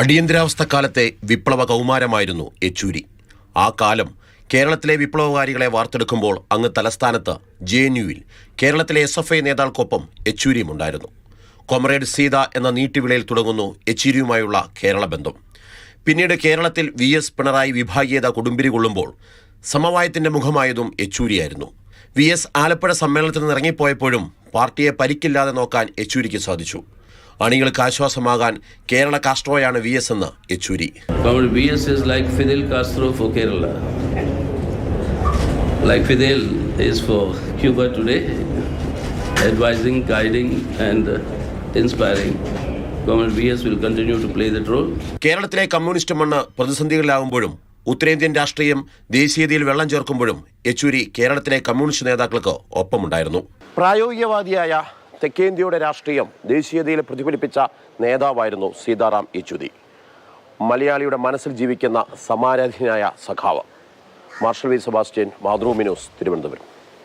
അടിയന്തരാവസ്ഥക്കാലത്തെ വിപ്ലവ കൗമാരമായിരുന്നു യെച്ചൂരി. ആ കാലം കേരളത്തിലെ വിപ്ലവകാരികളെ വാർത്തെടുക്കുമ്പോൾ അങ്ങ് തലസ്ഥാനത്ത് ജെ എൻ യുവിൽ കേരളത്തിലെ എസ് എഫ് ഐ നേതാക്കൾക്കൊപ്പം യെച്ചൂരിയും ഉണ്ടായിരുന്നു കൊമറേഡ് സീത എന്ന നീട്ടിവിളയിൽ തുടങ്ങുന്നു യെച്ചൂരിയുമായുള്ള കേരള ബന്ധം. പിന്നീട് കേരളത്തിൽ വി എസ് പിണറായി വിഭാഗീയത കൊടുമ്പിരി കൊള്ളുമ്പോൾ സമവായത്തിന്റെ മുഖമായതും യെച്ചൂരിയായിരുന്നു. വി എസ് ആലപ്പുഴ സമ്മേളനത്തിൽ നിന്ന് ഇറങ്ങിപ്പോയപ്പോഴും പാർട്ടിയെ പരിക്കില്ലാതെ നോക്കാൻ യെച്ചൂരിക്ക് സാധിച്ചു. അണികൾക്ക് ആശ്വാസമാകാൻ കേരള കാസ്ട്രോയാണ് വി എസ് എന്ന് Yechury Comrade VS is like Fidel Castro for Kerala. Like Fidel is for Cuba today, advising, guiding, and uh, inspiring. Comrade VS will continue to play that role. കേരളത്തിലെ കമ്മ്യൂണിസ്റ്റ് മണ്ണ് പ്രതിസന്ധികളിലാവുമ്പോഴും ഉത്തരേന്ത്യൻ രാഷ്ട്രീയം ദേശീയതയിൽ വെള്ളം ചേർക്കുമ്പോഴും യെച്ചൂരി കേരളത്തിലെ communist നേതാക്കൾക്ക് ഒപ്പമുണ്ടായിരുന്നു പ്രായോഗികവാദിയായ തെക്കേന്ത്യയുടെ രാഷ്ട്രീയം ദേശീയതയിൽ പ്രതിഫലിപ്പിച്ച നേതാവായിരുന്നു സീതാറാം യെച്ചൂരി. മലയാളിയുടെ മനസ്സിൽ ജീവിക്കുന്ന സമാരാധനായ സഖാവ്. മാർഷൽ വി. സെബാസ്റ്റ്യൻ മാതൃഭൂമി ന്യൂസ് തിരുവനന്തപുരം.